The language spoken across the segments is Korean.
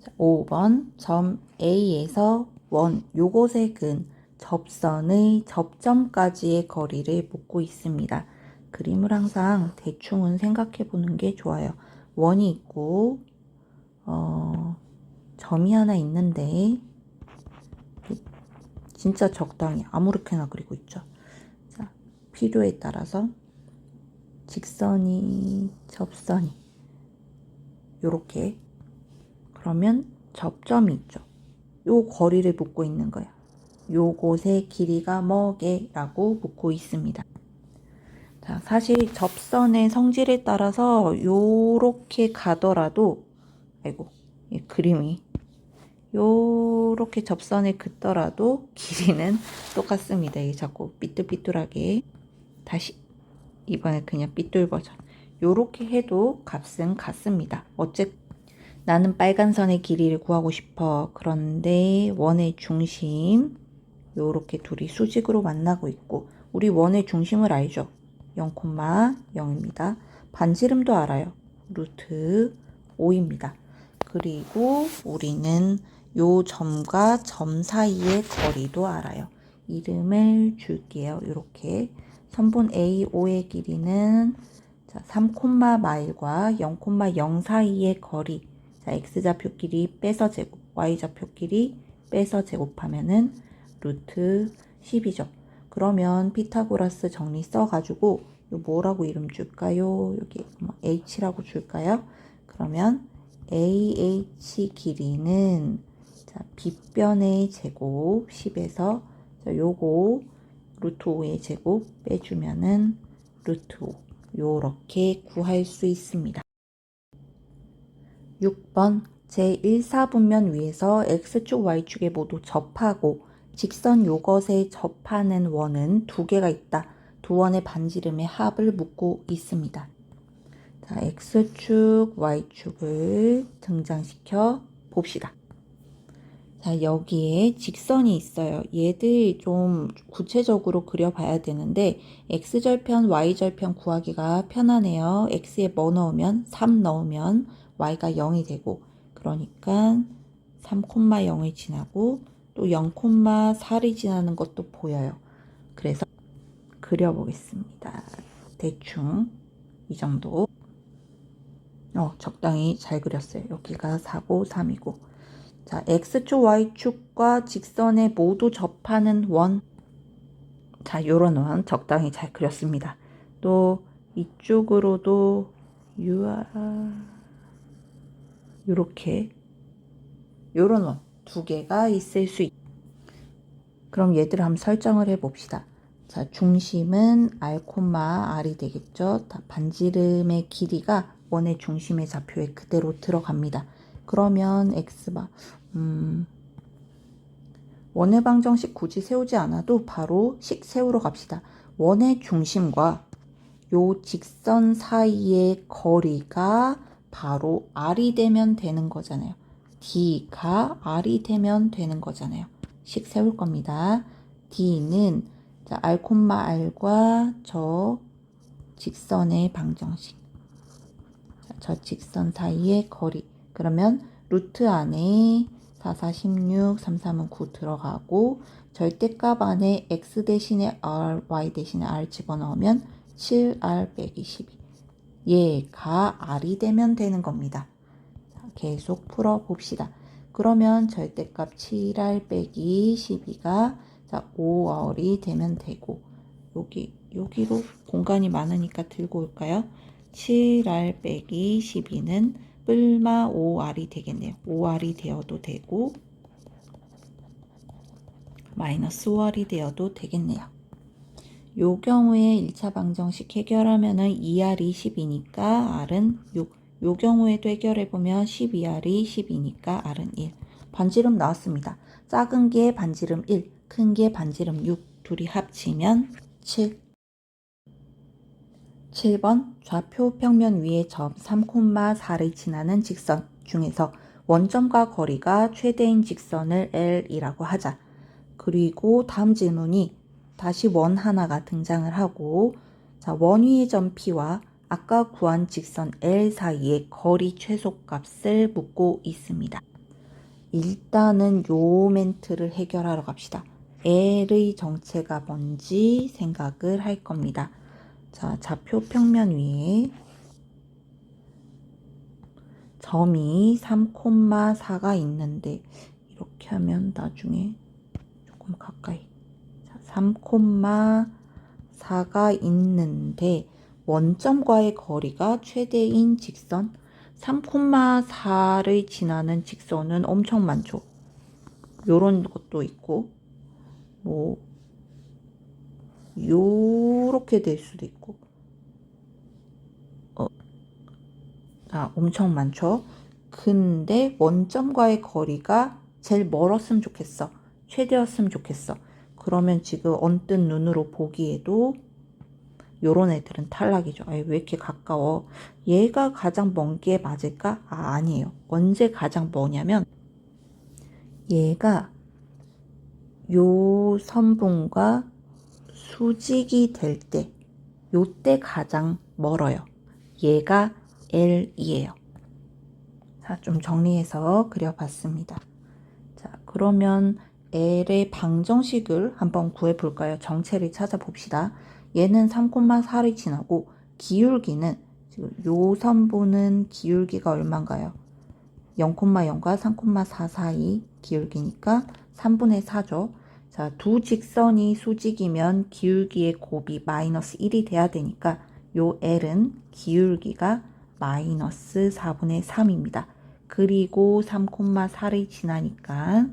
자, 5번 점 A에서 원 요곳의 근 접선의 접점까지의 거리를 묻고 있습니다. 그림을 항상 대충은 생각해 보는 게 좋아요. 원이 있고 어, 점이 하나 있는데 진짜 적당히 아무렇게나 그리고 있죠. 자, 필요에 따라서 직선이 접선이 요렇게 그러면 접점이 있죠. 요 거리를 묻고 있는 거야. 요곳의 길이가 뭐게라고 묻고 있습니다. 자, 사실 접선의 성질에 따라서 요렇게 가더라도 아이고, 이 그림이 요렇게 접선에 긋더라도 길이는 똑같습니다. 이게 자꾸 삐뚤삐뚤하게 다시 이번에 그냥 삐뚤 버전 요렇게 해도 값은 같습니다. 어쨌든 나는 빨간 선의 길이를 구하고 싶어. 그런데 원의 중심 요렇게 둘이 수직으로 만나고 있고 우리 원의 중심을 알죠? 0,0입니다. 반지름도 알아요. 루트 5입니다. 그리고 우리는 요 점과 점 사이의 거리도 알아요. 이름을 줄게요. 이렇게 선분 A5의 길이는 자, 3, 마일과 0,0 사이의 거리. 자, x좌표 길이 빼서 제곱, y좌표 길이 빼서 제곱하면은 루트 10이죠. 그러면 피타고라스 정리 써가지고 요 뭐라고 이름 줄까요? 여기 뭐 h라고 줄까요? 그러면 AH 길이는 자, 빗변의 제곱 10에서 자, 요거 루트 5의 제곱 빼주면은 루트 5 요렇게 구할 수 있습니다. 6번 제1사분면 위에서 x축 y축에 모두 접하고 직선 요것에 접하는 원은 두 개가 있다. 두 원의 반지름의 합을 묻고 있습니다. 자, x축, y축을 등장시켜 봅시다. 자, 여기에 직선이 있어요. 얘들 좀 구체적으로 그려봐야 되는데 x절편, y절편 구하기가 편하네요. x에 뭐 넣으면 3 넣으면 y가 0이 되고 그러니까 3,0을 지나고 또 0,4를 지나는 것도 보여요. 그래서 그려보겠습니다. 대충 이 정도. 어, 적당히 잘 그렸어요. 여기가 4고 3이고. 자, x축, y축과 직선에 모두 접하는 원. 자, 요런 원 적당히 잘 그렸습니다. 또 이쪽으로도 유아 요렇게 요런 원 두 개가 있을 수 있. 그럼 얘들을 한번 설정을 해 봅시다. 자, 중심은 r, r이 되겠죠. 반지름의 길이가 원의 중심의 좌표에 그대로 들어갑니다. 그러면 x바 음, 원의 방정식 굳이 세우지 않아도 바로 식 세우러 갑시다. 원의 중심과 요 직선 사이의 거리가 바로 r이 되면 되는 거잖아요. d가 r이 되면 되는 거잖아요. 식 세울 겁니다. d는 자, r, r과 저 직선의 방정식. 자, 저 직선 사이의 거리. 그러면 루트 안에 4, 4, 16, 3, 3은 9 들어가고 절대값 안에 x 대신에 r, y 대신에 r 집어넣으면 7r 빼기 12. 얘가 r이 되면 되는 겁니다. 자, 계속 풀어 봅시다. 그러면 절대값 7r 빼기 12가 자, 5월이 되면 되고 여기 여기로 공간이 많으니까 들고 올까요? 7r 빼기 12는 뿔마 5r이 되겠네요. 5r이 되어도 되고 마이너스 5r이 되어도 되겠네요. 요 경우에 1차 방정식 해결하면은 2r이 10이니까 r은 6. 요 경우에도 해결해보면 12r이 10이니까 r은 1. 반지름 나왔습니다. 작은 게 반지름 1, 큰 게 반지름 6. 둘이 합치면 7. 7번 좌표 평면 위의 점 3,4를 지나는 직선 중에서 원점과 거리가 최대인 직선을 L이라고 하자. 그리고 다음 질문이 다시 원 하나가 등장을 하고 자, 원 위의 점 P와 아까 구한 직선 L 사이의 거리 최소값을 묻고 있습니다. 일단은 요 멘트를 해결하러 갑시다. L의 정체가 뭔지 생각을 할 겁니다. 자, 좌표 평면 위에 점이 3,4가 있는데 이렇게 하면 나중에 조금 가까이 자, 3,4가 있는데 원점과의 거리가 최대인 직선 3,4를 지나는 직선은 엄청 많죠. 요런 것도 있고 뭐 요렇게 될 수도 있고 어, 아, 엄청 많죠. 근데 원점과의 거리가 제일 멀었으면 좋겠어. 최대였으면 좋겠어. 그러면 지금 언뜻 눈으로 보기에도 요런 애들은 탈락이죠. 아니, 왜 이렇게 가까워? 얘가 가장 먼 게 맞을까? 아, 아니에요. 언제 가장 머냐면 얘가 요 선분과 수직이 될 때, 요때 가장 멀어요. 얘가 L이에요. 자, 좀 정리해서 그려봤습니다. 자, 그러면 L의 방정식을 한번 구해 볼까요? 정체를 찾아봅시다. 얘는 3,4를 지나고 기울기는 지금 요 선분은 기울기가 얼마인가요? 0,0과 3,4 사이 기울기니까 3분의 4죠. 자, 두 직선이 수직이면 기울기의 곱이 마이너스 1이 돼야 되니까 요 L은 기울기가 마이너스 4분의 3입니다. 그리고 3,4를 지나니까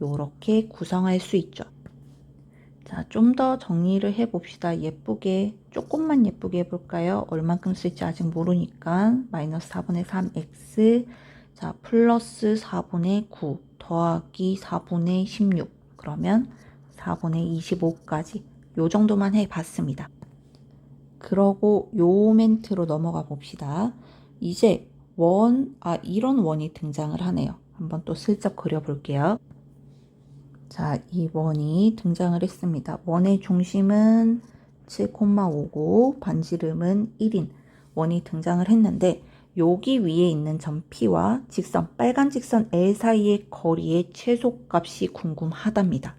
요렇게 구성할 수 있죠. 자, 좀 더 정리를 해 봅시다. 예쁘게, 조금만 예쁘게 해볼까요? 얼만큼 쓸지 아직 모르니까. 마이너스 4분의 3x, 자, 플러스 4분의 9, 더하기 4분의 16. 그러면 4분의 25까지. 요 정도만 해 봤습니다. 그러고 요 멘트로 넘어가 봅시다. 이제 원, 아, 이런 원이 등장을 하네요. 한번 또 슬쩍 그려볼게요. 자, 이 원이 등장을 했습니다. 원의 중심은 7,5고 반지름은 1인 원이 등장을 했는데 여기 위에 있는 점 P와 직선 빨간 직선 L 사이의 거리의 최소값이 궁금하답니다.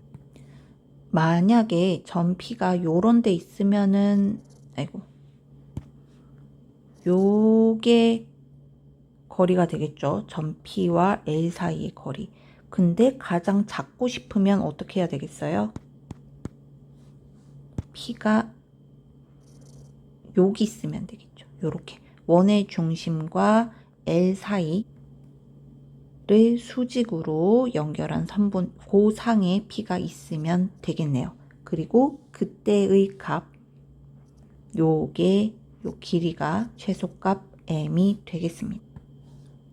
만약에 점 P가 요런 데 있으면은 아이고 요게 거리가 되겠죠. 점 P와 L 사이의 거리. 근데 가장 작고 싶으면 어떻게 해야 되겠어요? P가 여기 있으면 되겠죠. 요렇게 원의 중심과 L 사이를 수직으로 연결한 선분 고상의 P가 있으면 되겠네요. 그리고 그때의 값 요게 요 길이가 최소값 m이 되겠습니다.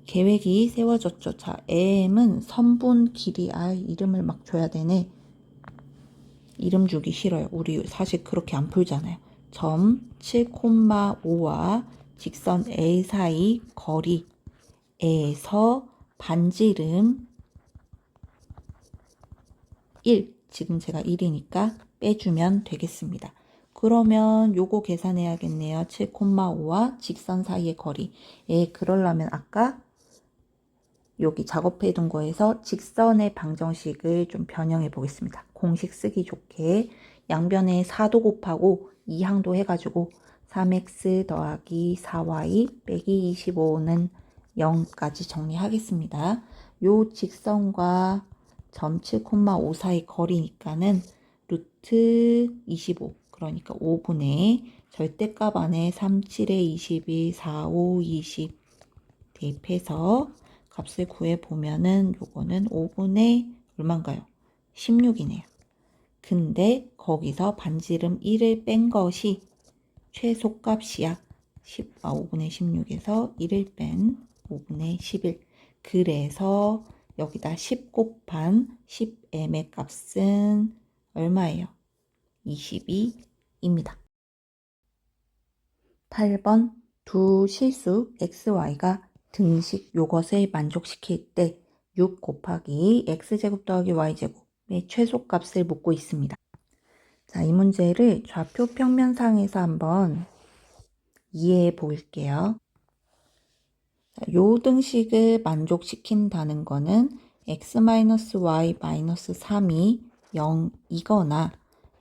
계획이 세워졌죠. 자, m은 선분 길이 아 이름을 막 줘야 되네. 이름 주기 싫어요. 우리 사실 그렇게 안 풀잖아요. 점 7,5와 직선 A 사이 거리 에서 반지름 1 지금 제가 1이니까 빼주면 되겠습니다. 그러면 요거 계산해야겠네요. 7,5와 직선 사이의 거리. 예, 그러려면 아까 여기 작업해 둔 거에서 직선의 방정식을 좀 변형해 보겠습니다. 공식 쓰기 좋게 양변에 4도 곱하고 2항도 해가지고 3x 더하기 4y 빼기 25는 0까지 정리하겠습니다. 요 직선과 점 7,5 사이 거리니까는 루트 25 그러니까 5분의 절대값 안에 3, 7에 21, 4, 5, 20 대입해서 값을 구해 보면은 요거는 5분의 얼마인가요? 16이네요. 근데 거기서 반지름 1을 뺀 것이 최소값이야. 10, 아, 5분의 16에서 1을 뺀 5분의 11. 그래서 여기다 10 곱한 10m의 값은 얼마예요? 22입니다. 8번 두 실수 xy가 등식 요것을 만족시킬 때 6 곱하기 x제곱 더하기 y제곱의 최소값을 묻고 있습니다. 자, 이 문제를 좌표 평면상에서 한번 이해해 볼게요. 자, 요 등식을 만족시킨다는 거는 x-y-3이 0이거나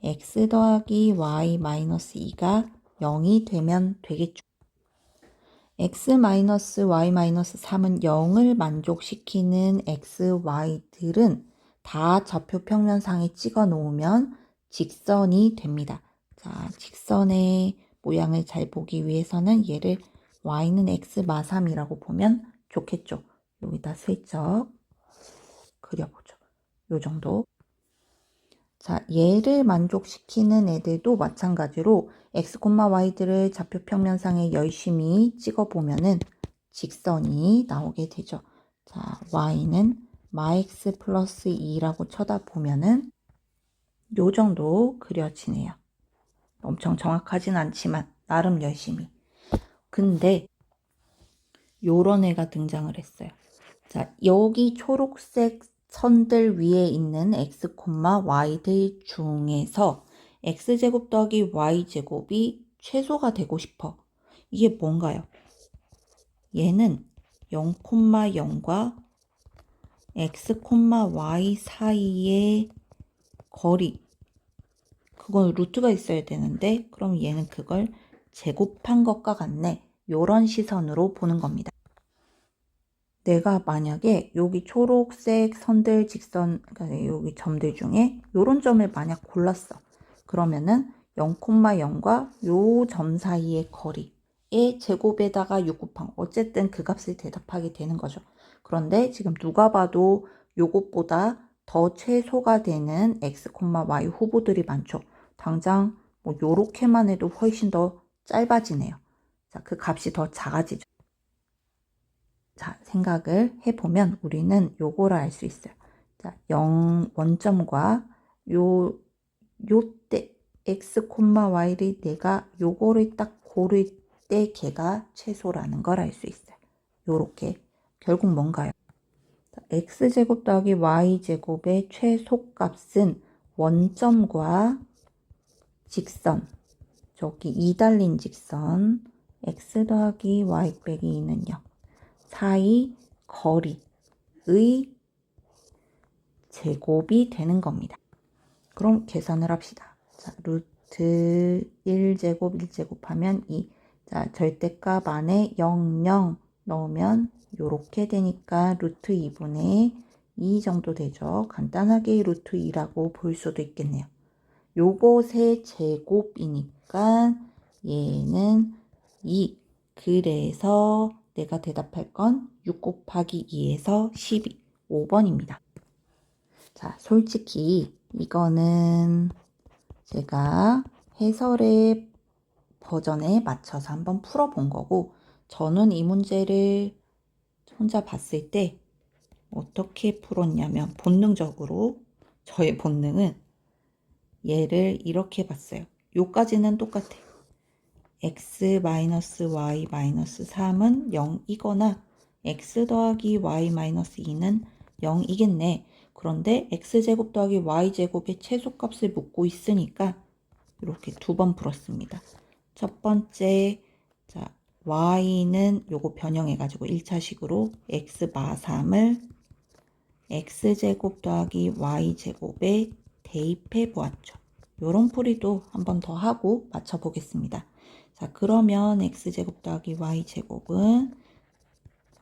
x 더하기 y-2가 0이 되면 되겠죠. X-y-3은 0을 만족시키는 x, y들은 다 좌표 평면상에 찍어 놓으면 직선이 됩니다. 자, 직선의 모양을 잘 보기 위해서는 얘를 y는 x 마3이라고 보면 좋겠죠. 여기다 슬쩍 그려보죠. 요 정도. 자, 얘를 만족시키는 애들도 마찬가지로 x, y들을 좌표 평면상에 열심히 찍어보면은 직선이 나오게 되죠. 자, y는 마x 플러스 2라고 쳐다보면은 요 정도 그려지네요. 엄청 정확하진 않지만 나름 열심히. 근데 요런 애가 등장을 했어요. 자, 여기 초록색 선들 위에 있는 x, y들 중에서 x제곱 더하기 y제곱이 최소가 되고 싶어. 이게 뭔가요? 얘는 0,0과 x, y 사이의 거리. 그건 루트가 있어야 되는데, 그럼 얘는 그걸 제곱한 것과 같네. 요런 시선으로 보는 겁니다. 내가 만약에 여기 초록색 선들 직선 그러니까 여기 점들 중에 요런 점을 만약 골랐어. 그러면은 0,0과 요 점 사이의 거리의 제곱에다가 6 곱한 어쨌든 그 값을 대답하게 되는 거죠. 그런데 지금 누가 봐도 요것보다 더 최소가 되는 x, y 후보들이 많죠. 당장 뭐 요렇게만 해도 훨씬 더 짧아지네요. 자, 그 값이 더 작아지죠. 자, 생각을 해보면 우리는 요거를 알 수 있어요. 자, 0 원점과 요, 요때 x, y를 내가 요거를 딱 고를 때 걔가 최소라는 걸 알 수 있어요. 요렇게. 결국 뭔가요? x제곱 더하기 y제곱의 최소값은 원점과 직선, 저기 2 달린 직선, x 더하기 y 빼기 2는 0. 사이 거리의 제곱이 되는 겁니다. 그럼 계산을 합시다. 자, 루트 1제곱 1제곱 하면 2. 자, 절대값 안에 0, 0 넣으면 이렇게 되니까 루트 2분의 2 정도 되죠. 간단하게 루트 2라고 볼 수도 있겠네요. 요것의 제곱이니까 얘는 2. 그래서 내가 대답할 건 6 곱하기 2에서 12, 5번입니다. 자, 솔직히 이거는 제가 해설의 버전에 맞춰서 한번 풀어본 거고 저는 이 문제를 혼자 봤을 때 어떻게 풀었냐면 본능적으로 저의 본능은 얘를 이렇게 봤어요. 요까지는 똑같아요. x-y-3은 0이거나 x 더하기 y-2는 0이겠네. 그런데 x제곱 더하기 y제곱의 최소값을 묻고 있으니까 이렇게 두 번 풀었습니다. 첫 번째 자 y는 요거 변형해가지고 1차식으로 x 마 3을 x제곱 더하기 y제곱에 대입해 보았죠. 요런 풀이도 한 번 더 하고 맞춰보겠습니다. 자, 그러면 x제곱 더하기 y제곱은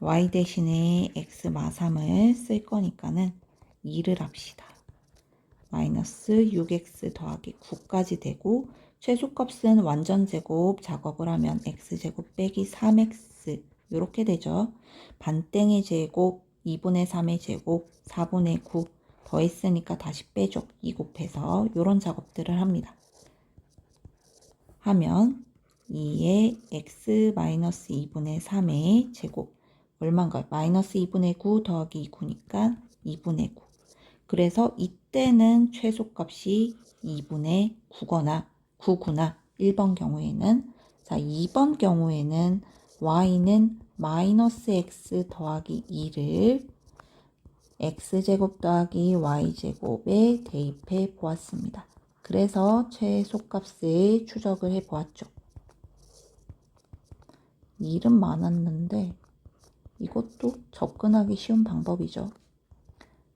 y 대신에 x 마 3을 쓸 거니까는 2를 합시다. 마이너스 6x 더하기 9까지 되고 최소값은 완전 제곱 작업을 하면 x제곱 빼기 3x 이렇게 되죠. 반땡의 제곱 2분의 3의 제곱 4분의 9 더했으니까 다시 빼줘 2 곱해서 이런 작업들을 합니다. 하면 2의 x-2분의 3의 제곱 얼마인가요? 마이너스 2분의 9 더하기 9니까 2분의 9 그래서 이때는 최소값이 2분의 9거나 9구나 1번 경우에는 자 2번 경우에는 y는 마이너스 x 더하기 2를 x제곱 더하기 y제곱에 대입해 보았습니다. 그래서 최소값을 추적을 해 보았죠. 일은 많았는데 이것도 접근하기 쉬운 방법이죠.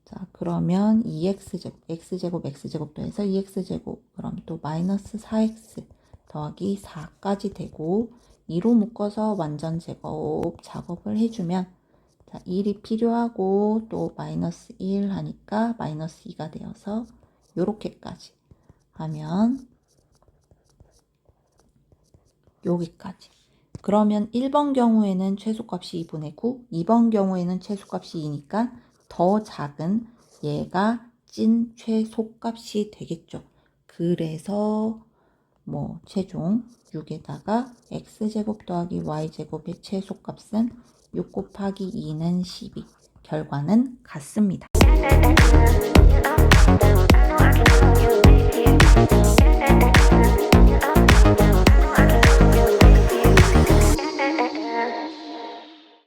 자, 그러면 2x제곱, x제곱, x제곱 더해서 2x제곱. 그럼 또 마이너스 4x 더하기 4까지 되고 2로 묶어서 완전 제곱 작업을 해주면 자, 1이 필요하고 또 마이너스 1 하니까 마이너스 2가 되어서 요렇게까지 하면 여기까지. 그러면 1번 경우에는 최소값이 2분의 9, 2번 경우에는 최소값이 2니까 더 작은 얘가 찐 최소값이 되겠죠. 그래서 뭐 최종 6에다가 x제곱 더하기 y제곱의 최소값은 6 곱하기 2는 12. 결과는 같습니다.